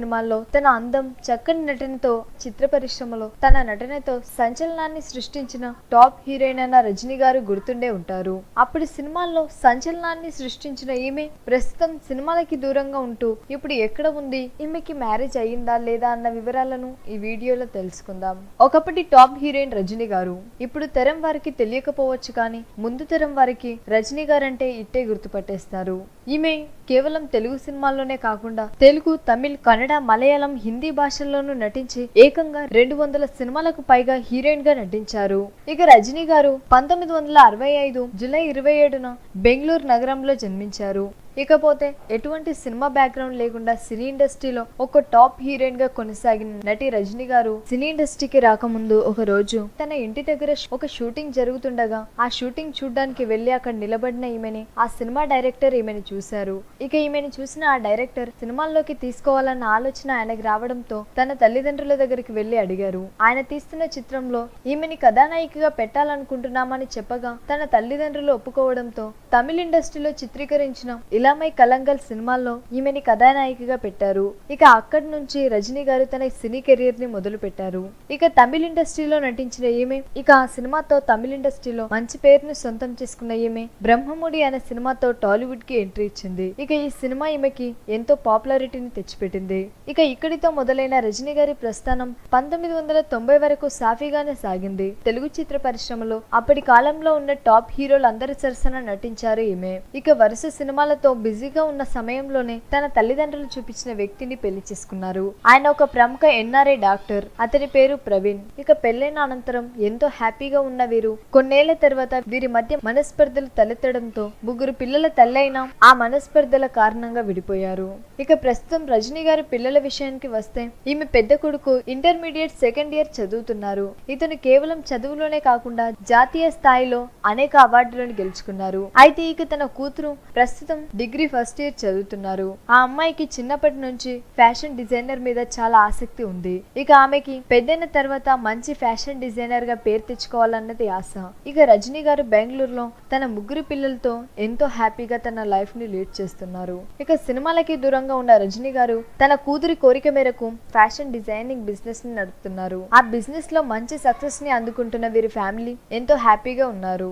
సినిమాల్లో తన అందం చక్కని నటనతో చిత్ర పరిశ్రమలో తన నటనతో సంచలనాన్ని సృష్టించిన టాప్ హీరోయిన్ అన్న రజనీ గారు గుర్తుండే ఉంటారు. అప్పుడు సినిమాల్లో సంచలనాన్ని సృష్టించిన ఈమె ప్రస్తుతం సినిమాలకి దూరంగా ఉంటూ ఇప్పుడు ఎక్కడ ఉంది ఈమెకి మ్యారేజ్ అయ్యిందా లేదా అన్న వివరాలను ఈ వీడియోలో తెలుసుకుందాం. ఒకప్పటి టాప్ హీరోయిన్ రజనీ గారు ఇప్పుడు తరం వారికి తెలియకపోవచ్చు కానీ ముందు తరం వారికి రజనీ గారంటే ఇట్టే గుర్తుపట్టేస్తారు. ఈమె కేవలం తెలుగు సినిమాల్లోనే కాకుండా తెలుగు తమిళ్ కన్నడ మలయాళం హిందీ భాషల్లోనూ నటించి ఏకంగా రెండు వందల సినిమాలకు పైగా హీరోయిన్గా నటించారు. ఇక రజనీ గారు పంతొమ్మిది వందల అరవై ఐదు జులై ఇరవై ఏడున బెంగళూరు నగరంలో జన్మించారు. ఇకపోతే ఎటువంటి సినిమా బ్యాక్గ్రౌండ్ లేకుండా సినీ ఇండస్ట్రీలో ఒక టాప్ హీరోయిన్గా కొనసాగిన నటి రజనీ గారు సినీ ఇండస్ట్రీకి రాకముందు ఒక రోజు తన ఇంటి దగ్గర ఒక షూటింగ్ జరుగుతుండగా ఆ షూటింగ్ చూడడానికి వెళ్ళి అక్కడ నిలబడిన ఈమెని ఆ సినిమా డైరెక్టర్ ఈమెని చూశారు. ఇక ఈమెని చూసిన ఆ డైరెక్టర్ సినిమాల్లోకి తీసుకోవాలన్న ఆలోచన ఆయనకు రావడంతో తన తల్లిదండ్రుల దగ్గరికి వెళ్ళి అడిగారు. ఆయన తీస్తున్న చిత్రంలో ఈమెని కథానాయికగా పెట్టాలనుకుంటున్నామని చెప్పగా తన తల్లిదండ్రులు ఒప్పుకోవడంతో తమిళ ఇండస్ట్రీలో చిత్రీకరించిన ఇలామై కలంగల్ సినిమాల్లో ఈమెని కథానాయికగా పెట్టారు. ఇక అక్కడి నుంచి రజనీ గారు తన సినీ కెరీర్ని మొదలు పెట్టారు. ఇక తమిళ ఇండస్ట్రీలో నటించిన ఈమె ఇక ఆ సినిమాతో తమిళ ఇండస్ట్రీలో మంచి పేరును సొంతం చేసుకున్న ఈమె బ్రహ్మముడి అనే సినిమాతో టాలీవుడ్కి ఎంట్రీ ఇచ్చింది. ఇక ఈ సినిమా ఈమెకి ఎంతో పాపులారిటీని తెచ్చిపెట్టింది. ఇక ఇక్కడితో మొదలైన రజనీ గారి ప్రస్థానం పంతొమ్మిది వందల తొంభై వరకు సాఫీగానే సాగింది. తెలుగు చిత్ర పరిశ్రమలో అప్పటి కాలంలో ఉన్న టాప్ హీరోలందరి సరసన నటించారు ఈమె. ఇక వరుస సినిమాలతో బిజీగా ఉన్న సమయంలోనే తన తల్లిదండ్రులు చూపించిన వ్యక్తిని పెళ్ళి చేసుకున్నారు. ఆయన ఒక ప్రముఖ ఎన్ఆర్ఐ డాక్టర్. అతని పేరు ప్రవీణ్. ఇక పెళ్ళైన అనంతరం ఎంతో హ్యాపీగా ఉన్న వీరు కొన్నేళ్ళ తర్వాత వీరి మధ్య మనస్పర్ధలు తలెత్తడంతో ముగ్గురు పిల్లల తల్లైన ఆ మనస్పర్ధల కారణంగా విడిపోయారు. ఇక ప్రస్తుతం రజనీ గారి పిల్లల విషయానికి వస్తే ఈమె పెద్ద కొడుకు ఇంటర్మీడియట్ సెకండ్ ఇయర్ చదువుతున్నారు. ఇతను కేవలం చదువులోనే కాకుండా జాతీయ స్థాయిలో అనేక అవార్డులను గెలుచుకున్నారు. అయితే ఇక తన కూతురు ప్రస్తుతం డిగ్రీ ఫస్ట్ ఇయర్ చదువుతున్నారు. ఆ అమ్మాయికి చిన్నప్పటి నుంచి ఫ్యాషన్ డిజైనర్ మీద చాలా ఆసక్తి ఉంది. ఇక ఆమెకి పెద్దైన తర్వాత మంచి ఫ్యాషన్ డిజైనర్గా పేరు తెచ్చుకోవాలన్నది ఆశ. ఇక రజనీ గారు బెంగళూరులో తన ముగ్గురు పిల్లలతో ఎంతో హ్యాపీగా తన లైఫ్ని లీడ్ చేస్తున్నారు. ఇక సినిమాలకి దూరంగా ఉన్న రజనీ గారు తన కూతురి కోరిక మేరకు ఫ్యాషన్ డిజైనింగ్ బిజినెస్ని నడుపుతున్నారు. ఆ బిజినెస్లో మంచి సక్సెస్ని అందుకుంటున్న వీరి ఫ్యామిలీ ఎంతో హ్యాపీగా ఉన్నారు.